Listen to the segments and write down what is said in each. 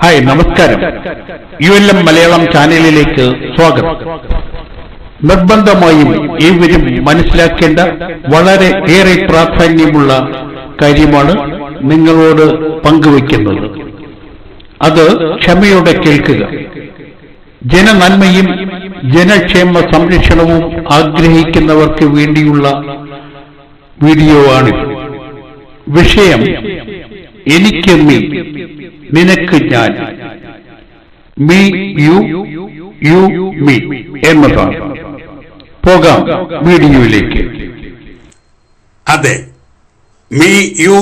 Hi നമസ്കാരം. U L M Malayalam ചാനലിലേക്ക് സ്വാഗതം. നിർബന്ധമായും ഏവരും മനസ്സിലാക്കേണ്ട വളരെ ഏറെ പ്രാധാന്യമുള്ള കാര്യമാണ് നിങ്ങളോട് പങ്കുവയ്ക്കുന്നത്. അത് ക്ഷമയോടെ കേൾക്കുക. ജനനന്മയും ജനക്ഷേമ സംരക്ഷണവും ആഗ്രഹിക്കുന്നവർക്ക് വേണ്ടിയുള്ള വീഡിയോ ആണ് വിഷയം എനിക്ക് മീ നിനക്ക് ഞാൻ. മീ യു യു മീ എന്നതാണ്. പോകാം വീഡിയോയിലേക്ക് അതെ. മീ യു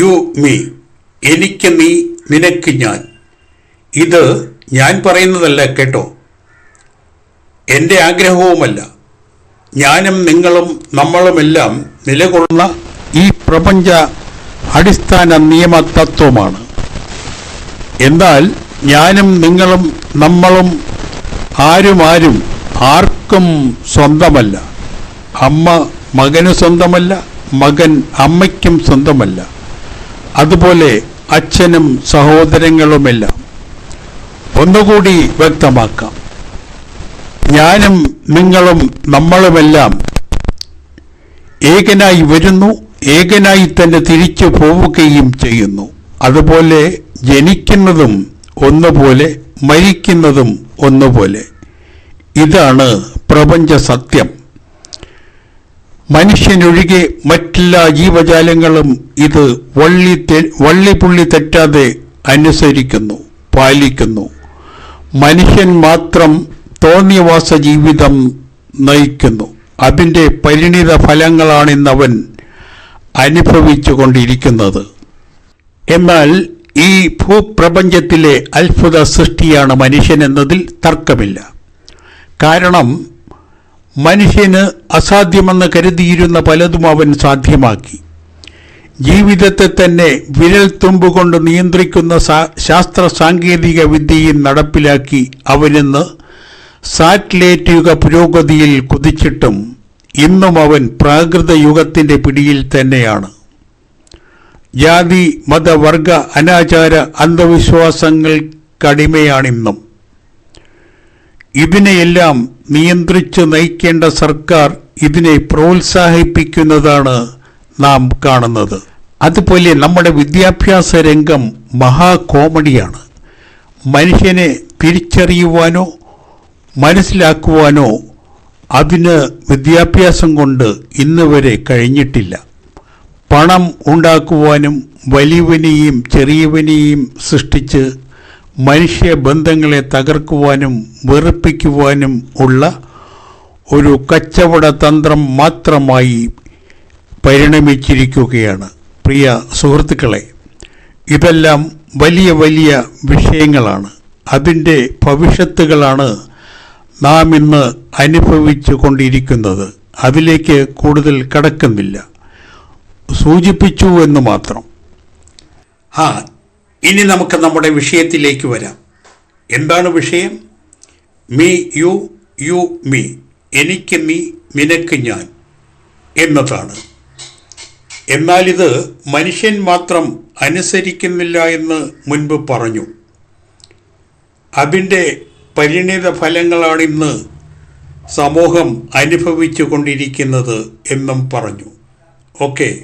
യു മീ എനിക്ക് നീ നിനക്ക് ഞാൻ. ഇത് ഞാൻ പറയുന്നതല്ല കേട്ടോ. എന്റെ ആഗ്രഹവുമല്ല. ഞാനും നിങ്ങളും നമ്മളുമെല്ലാം നിലകൊള്ളുന്ന ഈ പ്രപഞ്ച അടിസ്ഥാന നിയമ തത്വമാണ് എന്നാൽ ഞാനും നിങ്ങളും നമ്മളും ആരുമാരും ആർക്കും സ്വന്തമല്ല. അമ്മ മകന് സ്വന്തമല്ല മകൻ അമ്മയ്ക്കും സ്വന്തമല്ല. അതുപോലെ അച്ഛനും സഹോദരങ്ങളുമെല്ലാം. ഒന്നുകൂടി വ്യക്തമാക്കാം. ഞാനും നിങ്ങളും നമ്മളുമെല്ലാം ഏകനായി വരുന്നു ഏകനായി തന്നെ തിരിച്ചു പോവുകയും ചെയ്യുന്നു. അതുപോലെ ജനിക്കുന്നതും ഒന്നുപോലെ മരിക്കുന്നതും ഒന്നുപോലെ. ഇതാണ് പ്രപഞ്ച സത്യം. മനുഷ്യനൊഴികെ മറ്റെല്ലാ ജീവജാലങ്ങളും ഇത് വള്ളി വള്ളിപ്പുള്ളി തെറ്റാതെ അനുസരിക്കുന്നു പാലിക്കുന്നു. മനുഷ്യൻ മാത്രം തോന്നിയവാസ ജീവിതം നയിക്കുന്നു. അതിന്റെ പരിണിത ഫലങ്ങളാണിന്നവൻ അനുഭവിച്ചു കൊണ്ടിരിക്കുന്നത് എന്നാൽ ഈ ഭൂപ്രപഞ്ചത്തിലെ അത്ഭുത സൃഷ്ടിയാണ് മനുഷ്യൻ എന്നതിൽ തർക്കമില്ല. കാരണം മനുഷ്യന് അസാധ്യമെന്ന് കരുതിയിരുന്ന പലതും അവൻ സാധ്യമാക്കി. ജീവിതത്തെ തന്നെ വിരൽ തുമ്പുകൊണ്ട് നിയന്ത്രിക്കുന്ന ശാസ്ത്ര സാങ്കേതിക വിദ്യയും നടപ്പിലാക്കി അവനിന്ന് സാറ്റലൈറ്റ് യുഗ പുരോഗതിയിൽ കുതിച്ചിട്ടും ഇന്നും അവൻ പ്രാകൃത യുഗത്തിന്റെ പിടിയിൽ തന്നെയാണ്. ജാതി മതവർഗ അനാചാര അന്ധവിശ്വാസങ്ങൾക്കടിമയാണിന്നും ഇതിനെയെല്ലാം നിയന്ത്രിച്ച് നയിക്കേണ്ട സർക്കാർ ഇതിനെ പ്രോത്സാഹിപ്പിക്കുന്നതാണ് നാം കാണുന്നത്. അതുപോലെ നമ്മുടെ വിദ്യാഭ്യാസ രംഗം മഹാകോമഡിയാണ്. മനുഷ്യനെ തിരിച്ചറിയുവാനോ മനസ്സിലാക്കുവാനോ അതിന് വിദ്യാഭ്യാസം കൊണ്ട് ഇന്ന് വരെ കഴിഞ്ഞിട്ടില്ല. പണം ഉണ്ടാക്കുവാനും വലിയവനെയും ചെറിയവനെയും സൃഷ്ടിച്ച് മനുഷ്യ ബന്ധങ്ങളെ തകർക്കുവാനും വെറുപ്പിക്കുവാനും ഉള്ള ഒരു കച്ചവട തന്ത്രം മാത്രമായി പരിണമിച്ചിരിക്കുകയാണ്. പ്രിയ സുഹൃത്തുക്കളെ ഇതെല്ലാം വലിയ വലിയ വിഷയങ്ങളാണ്. അതിന്റെ ഭവിഷ്യത്തുകളാണ് നാം ഇന്ന് അനുഭവിച്ചു കൊണ്ടിരിക്കുന്നത് അതിലേക്ക് കൂടുതൽ കടക്കുന്നില്ല. സൂചിപ്പിച്ചു എന്ന് മാത്രം. ആ ഇനി നമുക്ക് നമ്മുടെ വിഷയത്തിലേക്ക് വരാം. എന്താണ് വിഷയം? മീ യു യു മീ എനിക്ക് നീ നിനക്ക് ഞാൻ എന്നതാണ്. എന്നാൽ ഇത് മനുഷ്യൻ മാത്രം അനുസരിക്കുന്നില്ല എന്ന് മുൻപ് പറഞ്ഞു. അതിന്റെ പരിണിത ഫലങ്ങളാണിന്ന് സമൂഹം അനുഭവിച്ചു കൊണ്ടിരിക്കുന്നത് എന്നും പറഞ്ഞു. ഓക്കെ.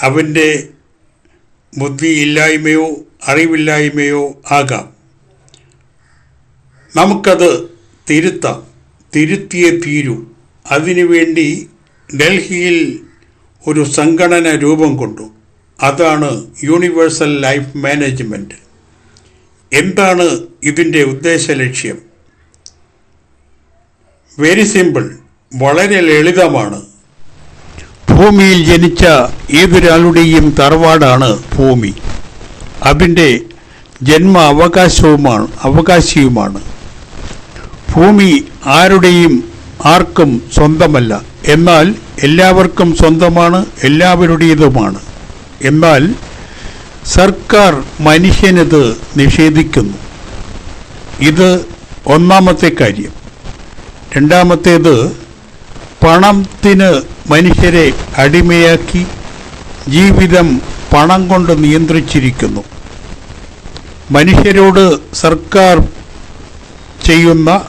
അവന്റെ ബുദ്ധിയില്ലായ്മയോ അറിവില്ലായ്മയോ ആകാം. നമുക്കത് തിരുത്താം. തിരുത്തിയേ തീരൂ. അതിനുവേണ്ടി ഡൽഹിയിൽ ഒരു സംഘടന രൂപം കൊണ്ടു. അതാണ് യൂണിവേഴ്സൽ ലൈഫ് മാനേജ്മെന്റ് എന്താണ് ഇതിന്റെ ഉദ്ദേശ ലക്ഷ്യം. വെരി സിമ്പിൾ വളരെ ലളിതമാണ്. ഭൂമിയിൽ ജനിച്ച ഏതൊരാളുടെയും തറവാടാണ് ഭൂമി. അതിന്റെ ജന്മ അവകാശവുമാണ് അവകാശിയുമാണ്. ഭൂമി ആരുടെയും ആർക്കും സ്വന്തമല്ല. എന്നാൽ എല്ലാവർക്കും സ്വന്തമാണ് എല്ലാവരുടേതുമാണ്. എന്നാൽ സർക്കാർ മനുഷ്യനത് നിഷേധിക്കുന്നു. ഇത് ഒന്നാമത്തെ കാര്യം. രണ്ടാമത്തേത് പണത്തിന് മനുഷ്യരെ അടിമയാക്കി ജീവിതം പണം കൊണ്ട് നിയന്ത്രിച്ചിരിക്കുന്നു. മനുഷ്യരോട് സർക്കാർ ചെയ്യുന്ന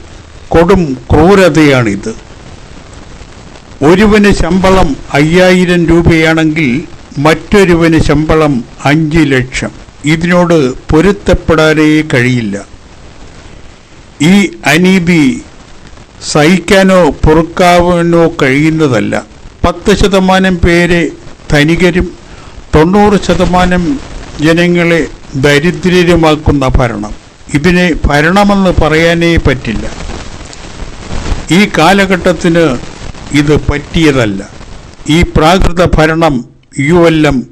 കൊടും ക്രൂരതയാണിത്. ഒരുവന് ശമ്പളം അയ്യായിരം രൂപയാണെങ്കിൽ മറ്റൊരുവന് ശമ്പളം അഞ്ച് ലക്ഷം. ഇതിനോട് പൊരുത്തപ്പെടാനേ കഴിയില്ല. ഈ അനീതി സഹിക്കാനോ പൊറുക്കാവാനോ കഴിയുന്നതല്ല. പത്ത് ശതമാനം പേരെ ധനികരും തൊണ്ണൂറ് ശതമാനം ജനങ്ങളെ ദരിദ്രരുമാക്കുന്ന ഭരണം. ഇതിനെ ഭരണമെന്ന് പറയാനേ പറ്റില്ല. ഈ കാലഘട്ടത്തിന് ഇത് പറ്റിയതല്ല. ഈ പ്രാകൃത ഭരണം യു എല്ലാം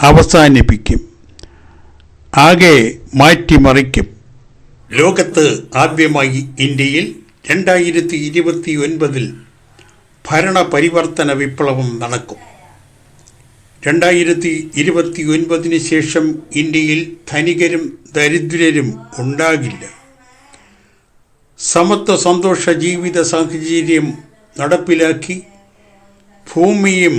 അവസാനിപ്പിക്കും. ആകെ മാറ്റിമറിക്കും. ലോകത്ത് ആദ്യമായി ഇന്ത്യയിൽ രണ്ടായിരത്തി ഇരുപത്തി ഒൻപതിൽ ഭരണപരിവർത്തന വിപ്ലവം നടക്കും. രണ്ടായിരത്തി ഇരുപത്തി ഒൻപതിന് ശേഷം ഇന്ത്യയിൽ ധനികരും ദരിദ്രരും ഉണ്ടാകില്ല. സമത്വ സന്തോഷ ജീവിത സാഹചര്യം നടപ്പിലാക്കി ഭൂമിയും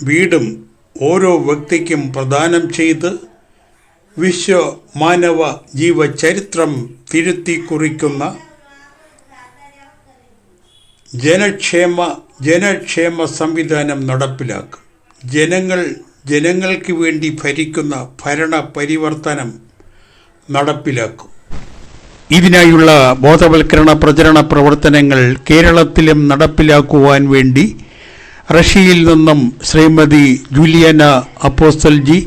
വീടും ഓരോ വ്യക്തിക്കും പ്രദാനം ചെയ്ത് വിശ്വ മാനവ ജീവചരിത്രം തിരുത്തി കുറിക്കുന്ന ജനക്ഷേമ ജനക്ഷേമ സംവിധാനം നടപ്പിലാക്കും. ജനങ്ങൾ ജനങ്ങൾക്ക് വേണ്ടി ഭരിക്കുന്ന ഭരണ പരിവർത്തനം നടപ്പിലാക്കും. ഇതിനായുള്ള ബോധവൽക്കരണ പ്രചരണ പ്രവർത്തനങ്ങൾ കേരളത്തിലും നടപ്പിലാക്കുവാൻ വേണ്ടി റഷ്യയിൽ നിന്നും ശ്രീമതി ജൂലിയന അപ്പോസ്റ്റൽജി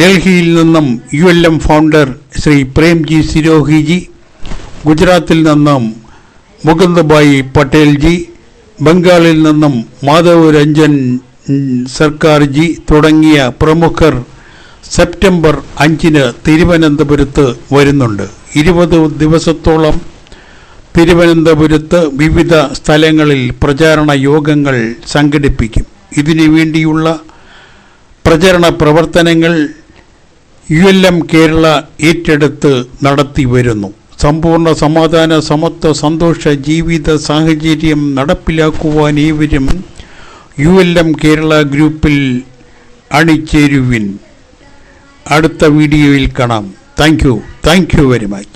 ഡൽഹിയിൽ നിന്നും U L M founder Shri Premji സിരോഹിജി ഗുജറാത്തിൽ നിന്നും മുകുന്ദഭായി പട്ടേൽജി ബംഗാളിൽ നിന്നും മാധവ് രഞ്ജൻ സർക്കാർജി തുടങ്ങിയ പ്രമുഖർ സെപ്റ്റംബർ അഞ്ചിന് തിരുവനന്തപുരത്ത് വരുന്നുണ്ട്. ഇരുപത് ദിവസത്തോളം തിരുവനന്തപുരത്ത് വിവിധ സ്ഥലങ്ങളിൽ പ്രചാരണ യോഗങ്ങൾ സംഘടിപ്പിക്കും. ഇതിനു വേണ്ടിയുള്ള പ്രചരണ പ്രവർത്തനങ്ങൾ യു എൽ എം കേരള ഏറ്റെടുത്ത് നടത്തി വരുന്നു. സമ്പൂർണ സമാധാന സമത്വ സന്തോഷ ജീവിത സാഹചര്യം നടപ്പിലാക്കുവാൻ ഏവരും യു എൽ എം കേരള ഗ്രൂപ്പിൽ അണിചേരുവിൻ. അടുത്ത വീഡിയോയിൽ കാണാം. Thank you. Thank you very much.